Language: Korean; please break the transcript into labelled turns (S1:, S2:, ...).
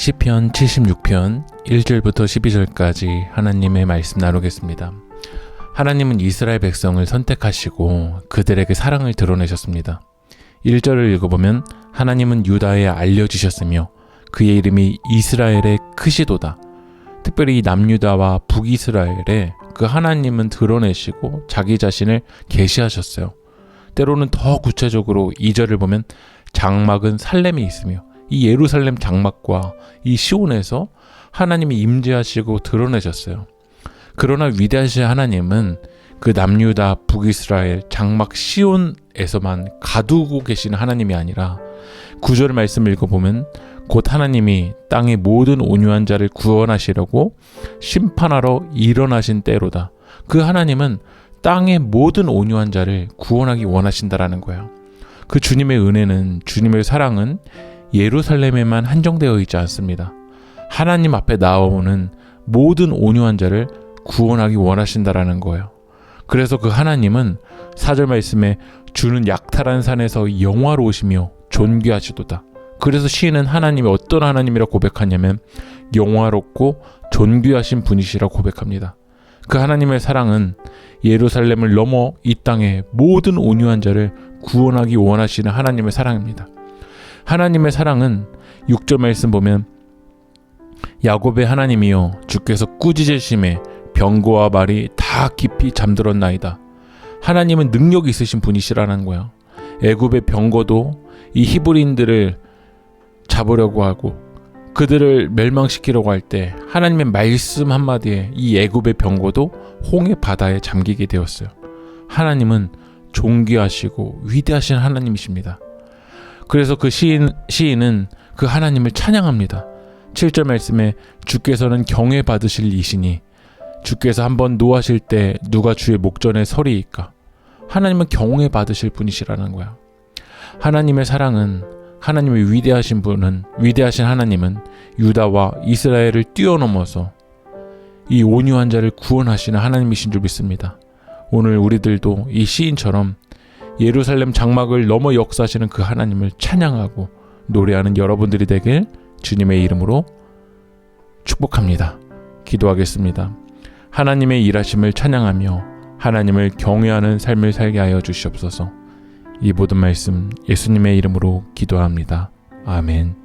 S1: 시편 76편 1절부터 12절까지 하나님의 말씀 나누겠습니다. 하나님은 이스라엘 백성을 선택하시고 그들에게 사랑을 드러내셨습니다. 1절을 읽어보면 하나님은 유다에 알려주셨으며 그의 이름이 이스라엘의 크시도다. 특별히 남유다와 북이스라엘에 그 하나님은 드러내시고 자기 자신을 계시하셨어요. 때로는 더 구체적으로 2절을 보면 장막은 살렘에 있으며 이 예루살렘 장막과 이 시온에서 하나님이 임재하시고 드러내셨어요. 그러나 위대하신 하나님은 그 남유다 북이스라엘 장막 시온에서만 가두고 계시는 하나님이 아니라 구절 말씀을 읽어보면 곧 하나님이 땅의 모든 온유한 자를 구원하시려고 심판하러 일어나신 때로다. 그 하나님은 땅의 모든 온유한 자를 구원하기 원하신다라는 거예요. 그 주님의 은혜는 주님의 사랑은 예루살렘에만 한정되어 있지 않습니다. 하나님 앞에 나오는 모든 온유한 자를 구원하기 원하신다라는 거예요. 그래서 그 하나님은 사절 말씀에 주는 약탈한 산에서 영화로우시며 존귀하시도다. 그래서 시인은 하나님이 어떤 하나님이라 고백하냐면 영화롭고 존귀하신 분이시라 고백합니다. 그 하나님의 사랑은 예루살렘을 넘어 이 땅의 모든 온유한 자를 구원하기 원하시는 하나님의 사랑입니다. 하나님의 사랑은 6절 말씀 보면 야곱의 하나님이여 주께서 꾸짖으심에 병거와 말이 다 깊이 잠들었나이다. 하나님은 능력 있으신 분이시라는 거야. 애굽의 병거도 이 히브리인들을 잡으려고 하고 그들을 멸망시키려고 할 때 하나님의 말씀 한마디에 이 애굽의 병거도 홍해 바다에 잠기게 되었어요. 하나님은 존귀하시고 위대하신 하나님이십니다. 그래서 그 시인, 시인은 그 하나님을 찬양합니다. 7절 말씀에 주께서는 경외 받으실 이시니 주께서 한번 노하실 때 누가 주의 목전에 서리이까 하나님은 경외 받으실 분이시라는 거야. 하나님의 사랑은 하나님의 위대하신 분은 위대하신 하나님은 유다와 이스라엘을 뛰어넘어서 이 온유한 자를 구원하시는 하나님이신 줄 믿습니다. 오늘 우리들도 이 시인처럼 예루살렘 장막을 넘어 역사하시는 그 하나님을 찬양하고 노래하는 여러분들이 되길 주님의 이름으로 축복합니다. 기도하겠습니다. 하나님의 일하심을 찬양하며 하나님을 경외하는 삶을 살게 하여 주시옵소서. 이 모든 말씀 예수님의 이름으로 기도합니다. 아멘.